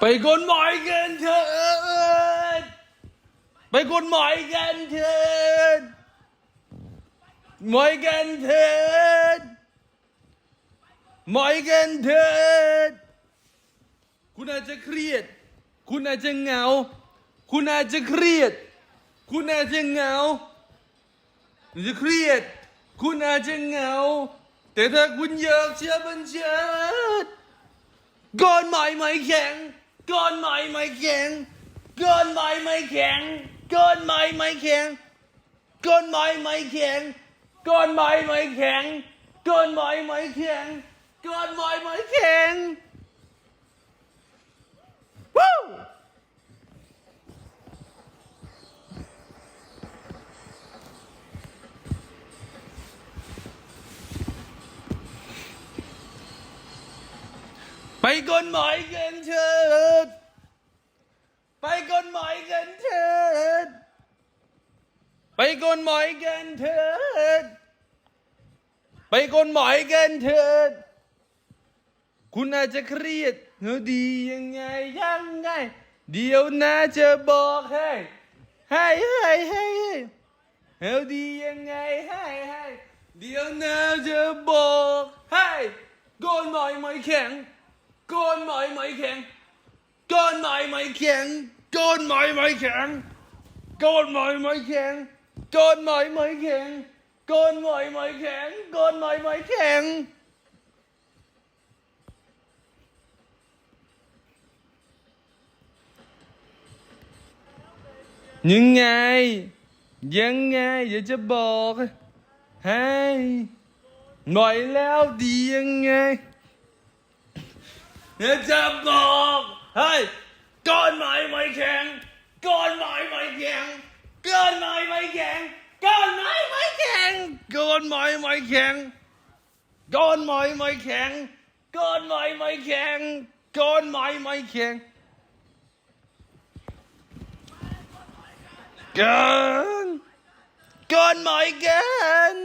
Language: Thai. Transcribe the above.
ไปกฎหมายกันเถิดไปกฎหมายกันเถิดหมายกันเถิดหมายกันเถิดคุณอาจจะเครียด คุณอาจจะเหงา คุณอาจจะเครียด คุณอาจจะเหงาอาจจะเครียด คุณอาจจะเหงา แต่ถ้าคุณอยากจะบัญชาก้อนไม้ไม่แข็ง กินไม่ไม่แข็งกินไม่ไม่แข็งกินไม่ไม่แข็งกินไม่ไม่แข็งกินไม่ไม่แข็งกินไม้ไม่แข็งกินไม้ไม่แข็ง ไปกฎหมายกันเถิดไปกฎหมายกันเถิดไปกฎหมายกันเถิดไปกฎหมายกันเถิดคุณอาจจะเครียดเฮ้ดียังไงยังไง เดี๋ยวนะจะบอกให้ให้ให้ให้เฮ้ดียังไงให้ให้เดี๋ยวนะจะบอกให้ก้นไม้ไม่แข็ง ก้อนไม้ไม่แข็งก้อนไม้ไม่แข็งก้อนไม้ไม่แข็งก้อนไม้ไม่แข็งก้อนไม้ไม่แข็งก้อนไม้ไม่แข็งก้อนไม้ไม่แข็งยังไง ยังไงเดี๋ยวจะบอกให้หน่อยแล้วดียังไง เดี๋ยวจะบอกให้ก้อนไม้ไม่แข็งก้อนไม้ไม่แข็งก้อนไม้ไม่แข็งก้อนไม้ไม่แข็งก้อนไม้ไม่แข็งก้อนไม้ไม่แข็งก้อนไม้ไม่แข็งก้อนไม้ไม่แข็งเกินเกินหมายเกิน